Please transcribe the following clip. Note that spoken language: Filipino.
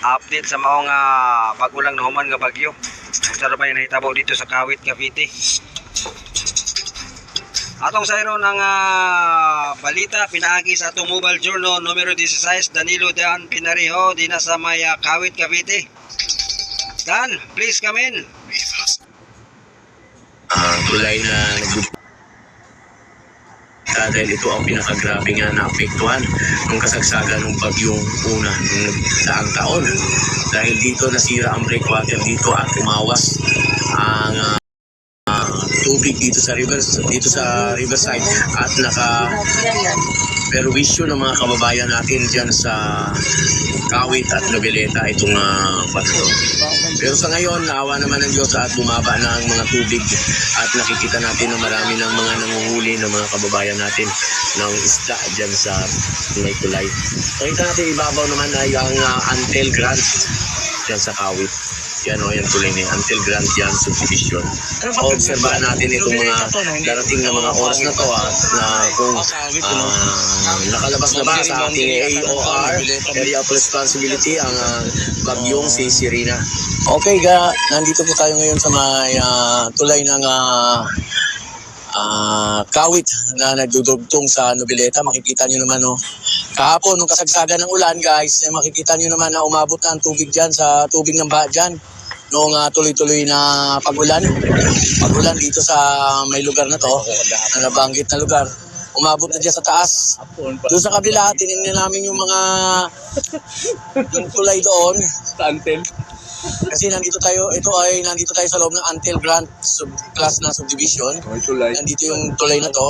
update sa maong uh, pagulang na human nga bagyo. Kung sa ba nahitabo dito sa Kawit, Cavite. Atong sayro ng ah, balita pinaagi sa atong mobile journal numero 16 Danilo Dan Pinariho di sa may ah, Kawit, Cavite. Dan, please come in. Ah, tulay na nag Ah, dahil ito ang pinakagrabe nga na apektuhan ng kasagsagan ng bagyong una ng daang taon. Dahil dito nasira ang breakwater dito at umawas ang ah, tubig dito sa river dito sa riverside at naka perwisyo ng mga kababayan natin diyan sa Kawit at Noveleta itong uh, bato. Pero sa ngayon, naawa naman ng Diyos at bumaba na ang mga tubig at nakikita natin na marami ng mga nanguhuli ng mga kababayan natin ng isda dyan sa may tulay. Nakita natin ibabaw naman ay ang uh, Antel Grant dyan sa Kawit. Yan o, yan tulay na yan. Antel Grant yan, subdivision. Obserbahan natin itong mga darating na mga oras na to at na kung ah, nakalabas na ba sa ating AOR, Area of Responsibility, ang ah, bagyong si Sirina. Okay, ga, nandito po tayo ngayon sa may ah, tulay ng ah, kawit na nagdudugtong sa Nobileta. Makikita nyo naman, no. Kahapon, nung kasagsagan ng ulan, guys, eh, makikita nyo naman na umabot na ang tubig dyan sa tubig ng baha dyan. Noong ah, tuloy-tuloy na pag-ulan. Pag-ulan dito sa may lugar na to, na nabanggit na lugar. Umabot na dyan sa taas. Doon sa kabila, tinignan namin yung mga yung tulay doon. Sa. Kasi nandito tayo, ito ay nandito tayo sa loob ng Antel Grant sub class na subdivision. Nandito yung tulay na to.